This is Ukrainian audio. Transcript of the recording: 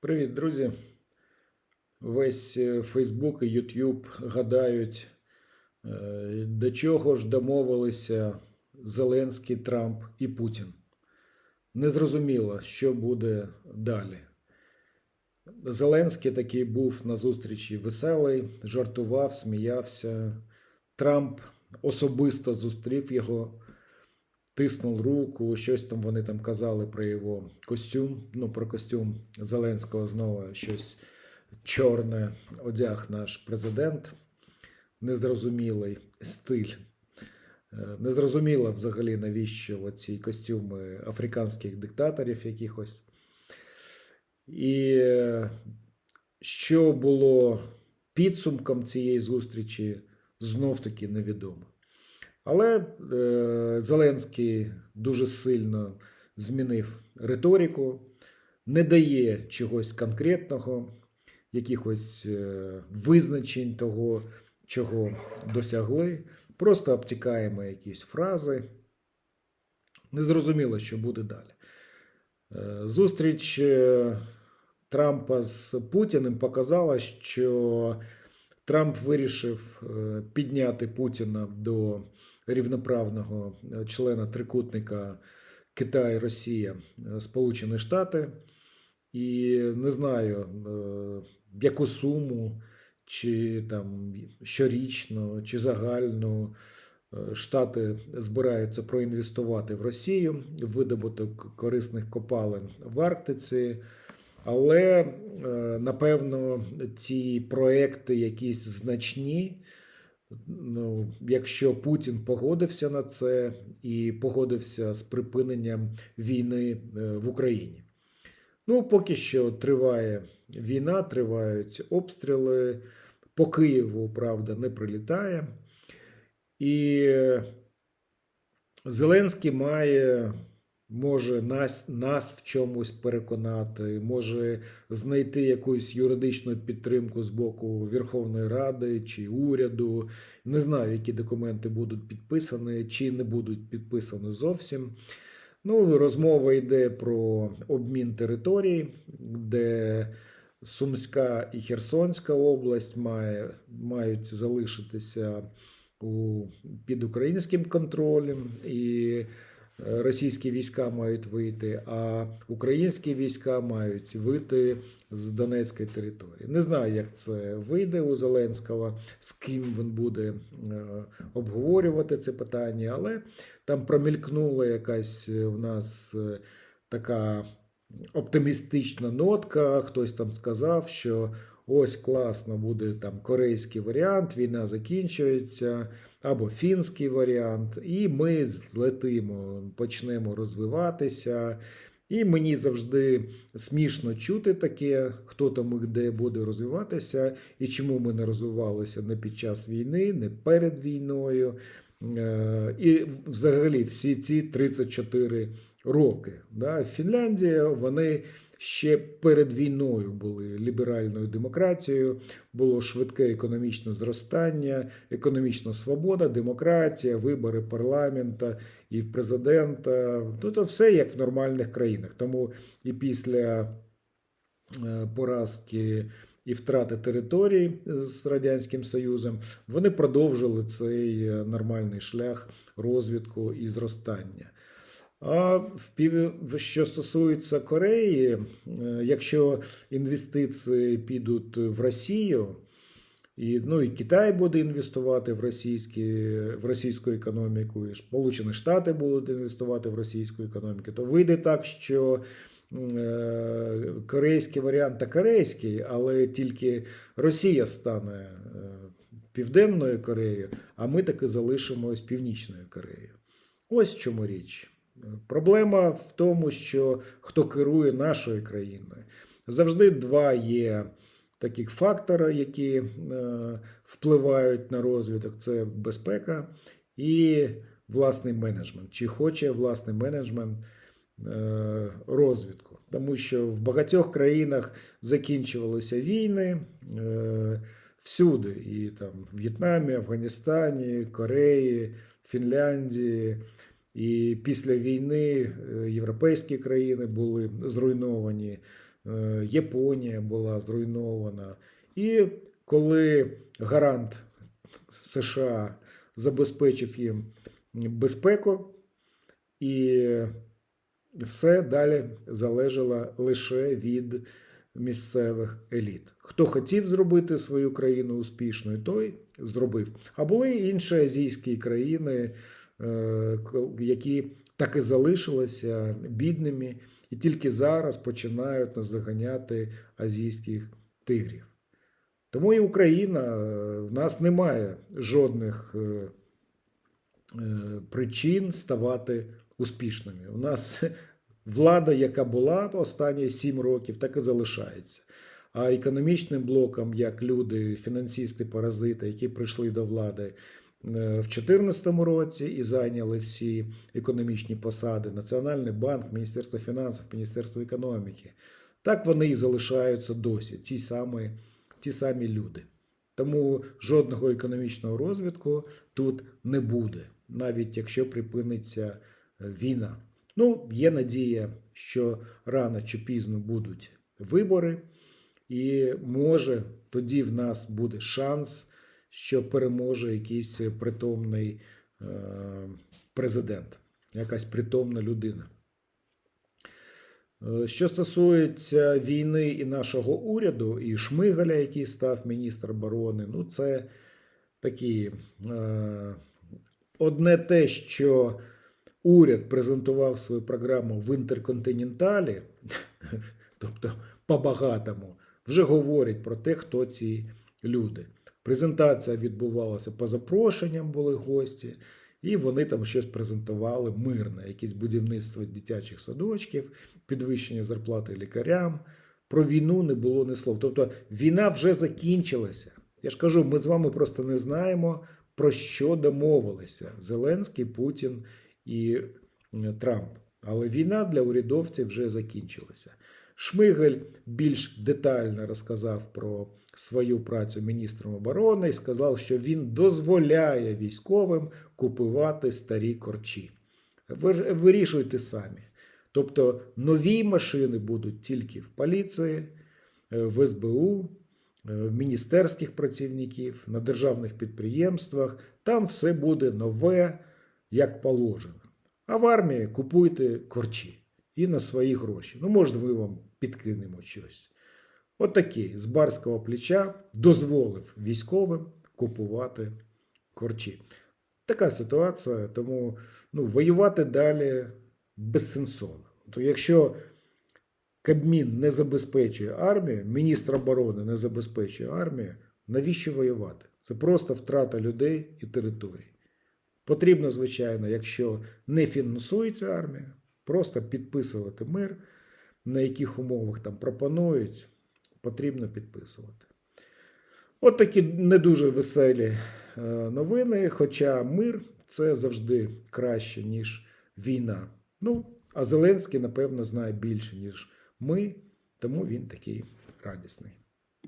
Привіт, друзі. Весь е, Фейсбук і Ютуб гадають, е, до чого ж домовилися Зеленський, Трамп і Путін. Незрозуміло, що буде далі. Зеленський такий був на зустрічі веселий, жартував, сміявся. Трамп особисто зустрів його, тиснув руку, щось там вони там казали про його костюм. Ну, про костюм Зеленського знову щось чорне одяг наш президент. Незрозумілий стиль. Е, Незрозуміло взагалі, навіщо оці костюми африканських диктаторів якихось. І е, що було підсумком цієї зустрічі, знов таки невідомо. Але е, Зеленський дуже сильно змінив риторику, не дає чогось конкретного, якихось е, визначень того, чого досягли. Просто обтікаємо якісь фрази. Незрозуміло, що буде далі. Е, Зустріч е, Трампа з Путіним показала, що Трамп вирішив е, підняти Путіна до рівноправного е, члена трикутника Китай, Росія, е, Сполучені Штати. І не знаю, яку суму, чи там щорічно, чи загальну е, Штати збираються проінвестувати в Росію видобуток корисних копалин в Арктиці. Але е, напевно ці проекти якісь значні. Ну, якщо Путін погодився на це і погодився з припиненням війни е, в Україні. Ну, поки що триває війна, тривають обстріли. По Києву, правда, не прилітає. І Зеленський має, може нас, нас в чомусь переконати, може знайти якусь юридичну підтримку з боку Верховної Ради чи уряду. Не знаю, які документи будуть підписані чи не будуть підписані зовсім. Ну, розмова йде про обмін територій, де Сумська і Херсонська область має, мають залишитися у, під українським контролем, і російські війська мають вийти, а українські війська мають вийти з Донецької території. Не знаю, як це вийде у Зеленського, з ким він буде е, обговорювати це питання, але там промількнула якась в нас е, така оптимістична нотка. Хтось там сказав, що ось класно буде там корейський варіант, війна закінчується, або фінський варіант, і ми злетимо, почнемо розвиватися. І мені завжди смішно чути таке, хто там і де буде розвиватися, і чому ми не розвивалися не під час війни, не перед війною. Е, І взагалі всі ці 34 роки. Да? Фінляндія, вони ще перед війною були ліберальною демократією, було швидке економічне зростання, економічна свобода, демократія, вибори парламента і президента. Ну, то все як в нормальних країнах. Тому і після е, поразки. І втрати територій з Радянським Союзом, вони продовжили цей е, нормальний шлях розвитку і зростання. А що стосується Кореї, е, якщо інвестиції підуть в Росію, і, ну, і Китай буде інвестувати в, російські, в російську економіку, і Сполучені Штати будуть інвестувати в російську економіку, то вийде так, що е, корейський варіант та корейський, але тільки Росія стане е, Південною Кореєю, а ми таки залишимось Північною Кореєю. Ось в чому річ. Проблема в тому, що хто керує нашою країною. Завжди два є таких фактори, які е, впливають на розвиток: це безпека і власний менеджмент. Чи хоче власний менеджмент е, розвитку? Тому що в багатьох країнах закінчувалися війни. Е, Всюди, і там в В'єтнамі, Афганістані, Кореї, Фінляндії. І після війни е, європейські країни були зруйновані, е, Японія була зруйнована. І коли гарант США забезпечив їм безпеку, і все далі залежало лише від місцевих еліт. Хто хотів зробити свою країну успішною, той зробив. А були інші азійські країни, які так і залишилися бідними, і тільки зараз починають наздоганяти азійських тигрів. Тому і Україна е, в нас немає жодних е, е, причин ставати успішними. У нас влада, яка була останні сім років, так і залишається. А економічним блоком, як люди, фінансисти, паразити, які прийшли до влади е, в 2014 році і зайняли всі економічні посади: Національний банк, Міністерство фінансів, Міністерство економіки, так вони і залишаються досі. Ті самі, ті самі люди. Тому жодного економічного розвитку тут не буде, навіть якщо припиниться війна. Ну, є надія, що рано чи пізно будуть вибори, і може тоді в нас буде шанс, що переможе якийсь притомний е, президент, якась притомна людина. Е, Що стосується війни і нашого уряду, і Шмигаля, який став міністр оборони, ну це такі е, одне те, що уряд презентував свою програму в інтерконтиненталі, тобто по-багатому, вже говорить про те, хто ці люди. Презентація відбувалася по запрошенням, були гості, і вони там щось презентували мирне, якесь будівництво дитячих садочків, підвищення зарплати лікарям. Про війну не було ні слова. Тобто війна вже закінчилася. Я ж кажу, ми з вами просто не знаємо, про що домовилися Зеленський, Путін і е, Трамп. Але війна для урядовців вже закінчилася. Шмигель більш детально розказав про свою працю міністром оборони і сказав, що він дозволяє військовим купувати старі корчі. Ви- Вирішуйте самі. Тобто нові машини будуть тільки в поліції, е, в СБУ, е, в міністерських працівників, на державних підприємствах. Там все буде нове, як положено. А в армії купуйте корчі і на свої гроші. Ну, може, ми вам підкинемо щось. От такий з барського плеча дозволив військовим купувати корчі. Така ситуація, тому ну, воювати далі безсенсовно. То якщо Кабмін не забезпечує армію, міністр оборони не забезпечує армію, навіщо воювати? Це просто втрата людей і територій. Потрібно, звичайно, якщо не фінансується армія, просто підписувати мир, на яких умовах там пропонують, потрібно підписувати. От такі не дуже веселі е, новини. Хоча мир це завжди краще, ніж війна. Ну, а Зеленський, напевно, знає більше, ніж ми, тому він такий радісний.